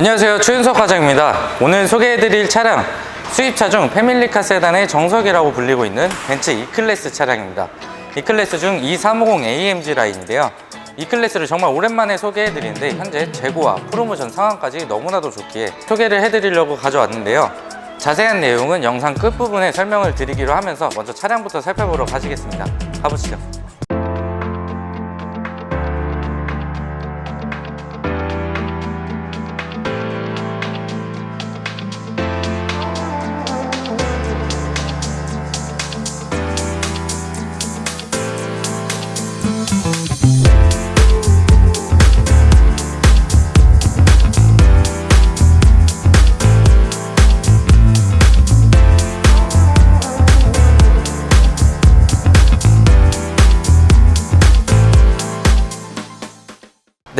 안녕하세요. 추윤석 과장입니다. 오늘 소개해드릴 차량 수입차 중 패밀리카 세단의 정석이라고 불리고 있는 벤츠 E클래스 차량입니다. E클래스 중 E350 AMG 라인인데요. E클래스를 정말 오랜만에 소개해드리는데 현재 재고와 프로모션 상황까지 너무나도 좋기에 소개를 해드리려고 가져왔는데요. 자세한 내용은 영상 끝부분에 설명을 드리기로 하면서 먼저 차량부터 살펴보러 가시겠습니다. 가보시죠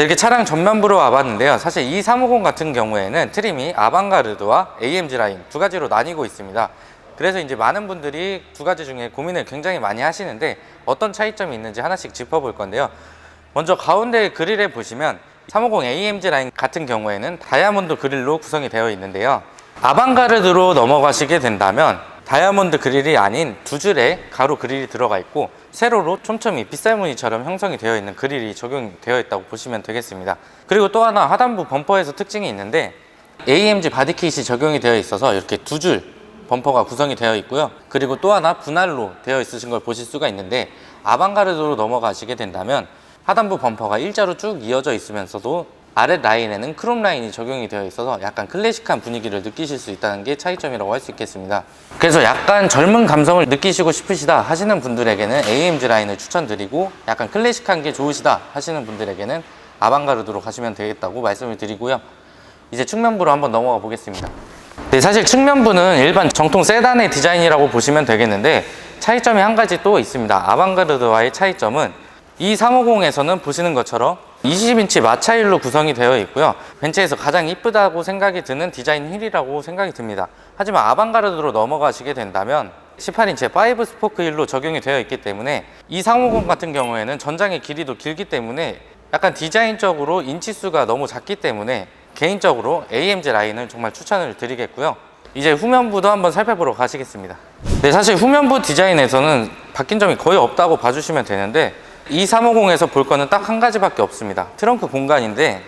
네, 이렇게 차량 전면부로 와봤는데요. 사실 이 350 같은 경우에는 트림이 아방가르드와 AMG 라인 두 가지로 나뉘고 있습니다. 그래서 이제 많은 분들이 두 가지 중에 고민을 굉장히 많이 하시는데 어떤 차이점이 있는지 하나씩 짚어볼 건데요. 먼저 가운데 그릴에 보시면 350 AMG 라인 같은 경우에는 다이아몬드 그릴로 구성이 되어 있는데요. 아방가르드로 넘어가시게 된다면 다이아몬드 그릴이 아닌 두 줄의 가로 그릴이 들어가 있고 세로로 촘촘히 빗살무늬처럼 형성이 되어 있는 그릴이 적용되어 있다고 보시면 되겠습니다. 그리고 또 하나 하단부 범퍼에서 특징이 있는데 AMG 바디킷이 적용이 되어 있어서 이렇게 두 줄 범퍼가 구성이 되어 있고요. 그리고 또 하나 분할로 되어 있으신 걸 보실 수가 있는데 아방가르드로 넘어가시게 된다면 하단부 범퍼가 일자로 쭉 이어져 있으면서도 아랫 라인에는 크롬 라인이 적용이 되어 있어서 약간 클래식한 분위기를 느끼실 수 있다는 게 차이점이라고 할 수 있겠습니다. 그래서 약간 젊은 감성을 느끼시고 싶으시다 하시는 분들에게는 AMG 라인을 추천드리고 약간 클래식한 게 좋으시다 하시는 분들에게는 아방가르드로 가시면 되겠다고 말씀을 드리고요. 이제 측면부로 한번 넘어가 보겠습니다. 네, 사실 측면부는 일반 정통 세단의 디자인이라고 보시면 되겠는데 차이점이 한 가지 또 있습니다. 아방가르드와의 차이점은 이 350에서는 보시는 것처럼 20인치 마차일로 구성이 되어 있고요. 벤츠에서 가장 이쁘다고 생각이 드는 디자인 휠이라고 생각이 듭니다. 하지만 아방가르드로 넘어가시게 된다면 18인치의 5 스포크 휠로 적용이 되어 있기 때문에 이 350 같은 경우에는 전장의 길이도 길기 때문에 약간 디자인적으로 인치수가 너무 작기 때문에 개인적으로 AMG 라인을 정말 추천을 드리겠고요. 이제 후면부도 한번 살펴보러 가시겠습니다. 네, 사실 후면부 디자인에서는 바뀐 점이 거의 없다고 봐주시면 되는데 이 350에서 볼 거는 딱 한 가지밖에 없습니다. 트렁크 공간인데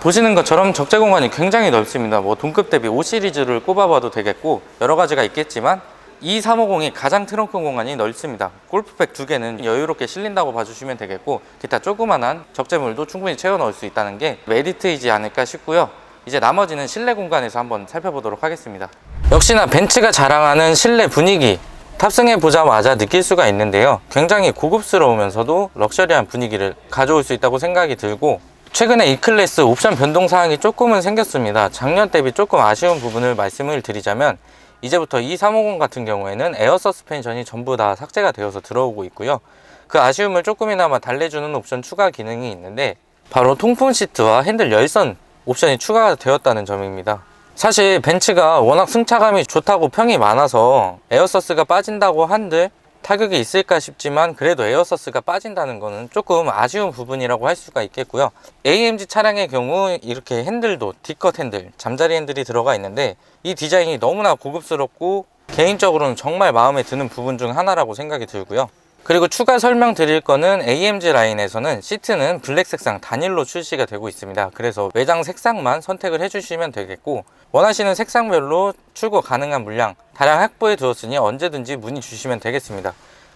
보시는 것처럼 적재 공간이 굉장히 넓습니다. 뭐 동급 대비 5 시리즈를 꼽아봐도 되겠고 여러 가지가 있겠지만 이 350이 가장 트렁크 공간이 넓습니다. 골프백 두 개는 여유롭게 실린다고 봐주시면 되겠고 기타 조그만한 적재물도 충분히 채워 넣을 수 있다는 게 메리트이지 않을까 싶고요. 이제 나머지는 실내 공간에서 한번 살펴보도록 하겠습니다. 역시나 벤츠가 자랑하는 실내 분위기 탑승해 보자마자 느낄 수가 있는데요. 굉장히 고급스러우면서도 럭셔리한 분위기를 가져올 수 있다고 생각이 들고 최근에 E클래스 옵션 변동 사항이 조금은 생겼습니다. 작년 대비 조금 아쉬운 부분을 말씀을 드리자면 이제부터 E350 같은 경우에는 에어 서스펜션이 전부 다 삭제가 되어서 들어오고 있고요. 그 아쉬움을 조금이나마 달래주는 옵션 추가 기능이 있는데 바로 통풍 시트와 핸들 열선 옵션이 추가가 되었다는 점입니다. 사실 벤츠가 워낙 승차감이 좋다고 평이 많아서 에어서스가 빠진다고 한들 타격이 있을까 싶지만 그래도 에어서스가 빠진다는 것은 조금 아쉬운 부분이라고 할 수가 있겠고요. AMG 차량의 경우 이렇게 핸들도 D컷 핸들, 잠자리 핸들이 들어가 있는데 이 디자인이 너무나 고급스럽고 개인적으로는 정말 마음에 드는 부분 중 하나라고 생각이 들고요. 그리고 추가 설명 드릴 거는 AMG 라인에서는 시트는 블랙 색상 단일로 출시가 되고 있습니다. 그래서 외장 색상만 선택을 해주시면 되겠고 원하시는 색상별로 출고 가능한 물량 다량 확보해 두었으니 언제든지 문의 주시면 되겠습니다.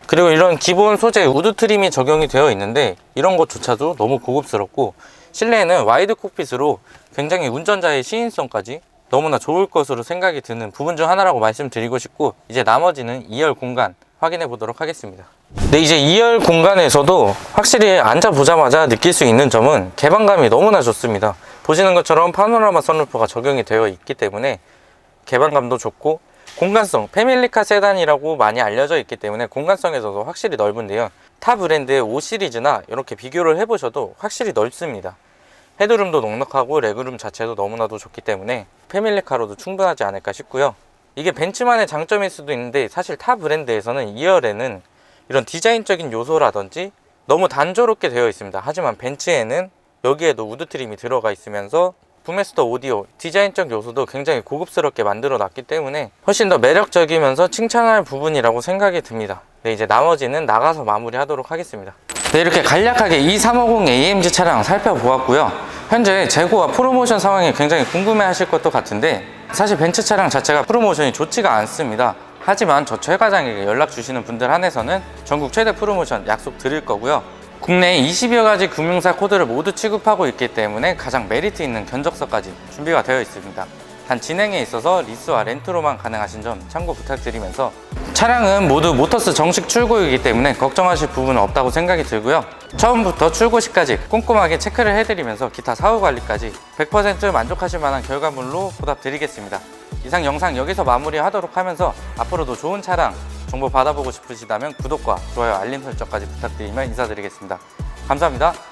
그리고 이런 기본 소재 우드 트림이 적용이 되어 있는데 이런 것조차도 너무 고급스럽고 실내에는 와이드 콕핏으로 굉장히 운전자의 시인성까지 너무나 좋을 것으로 생각이 드는 부분 중 하나라고 말씀드리고 싶고 이제 나머지는 2열 공간 확인해 보도록 하겠습니다. 네, 이제 2열 공간에서도 확실히 앉아보자마자 느낄 수 있는 점은 개방감이 너무나 좋습니다. 보시는 것처럼 파노라마 선루프가 적용이 되어 있기 때문에 개방감도 좋고 공간성, 패밀리카 세단이라고 많이 알려져 있기 때문에 공간성에서도 확실히 넓은데요. 타 브랜드의 5 시리즈나 이렇게 비교를 해보셔도 확실히 넓습니다. 헤드룸도 넉넉하고 레그룸 자체도 너무나도 좋기 때문에 패밀리카로도 충분하지 않을까 싶고요. 이게 벤츠만의 장점일 수도 있는데 사실 타 브랜드에서는 2열에는 이런 디자인적인 요소라든지 너무 단조롭게 되어 있습니다. 하지만 벤츠에는 여기에도 우드 트림이 들어가 있으면서 북메스터 오디오 디자인적 요소도 굉장히 고급스럽게 만들어 놨기 때문에 훨씬 더 매력적이면서 칭찬할 부분이라고 생각이 듭니다. 네, 이제 나머지는 나가서 마무리하도록 하겠습니다. 네, 이렇게 간략하게 이350 AMG 차량 살펴보았고요. 현재 재고와 프로모션 상황이 굉장히 궁금해 하실 것도 같은데 사실 벤츠 차량 자체가 프로모션이 좋지가 않습니다. 하지만 저최 과장에게 연락 주시는 분들 한해서는 전국 최대 프로모션 약속 드릴 거고요. 국내 20여 가지 금융사 코드를 모두 취급하고 있기 때문에 가장 메리트 있는 견적서까지 준비가 되어 있습니다. 단 진행에 있어서 리스와 렌트로만 가능하신 점 참고 부탁드리면서 차량은 모두 모터스 정식 출고이기 때문에 걱정하실 부분은 없다고 생각이 들고요. 처음부터 출고 시까지 꼼꼼하게 체크를 해드리면서 기타 사후 관리까지 100% 만족하실 만한 결과물로 보답드리겠습니다. 이상 영상 여기서 마무리하도록 하면서 앞으로도 좋은 차량 정보 받아보고 싶으시다면 구독과 좋아요 알림 설정까지 부탁드리며 인사드리겠습니다. 감사합니다.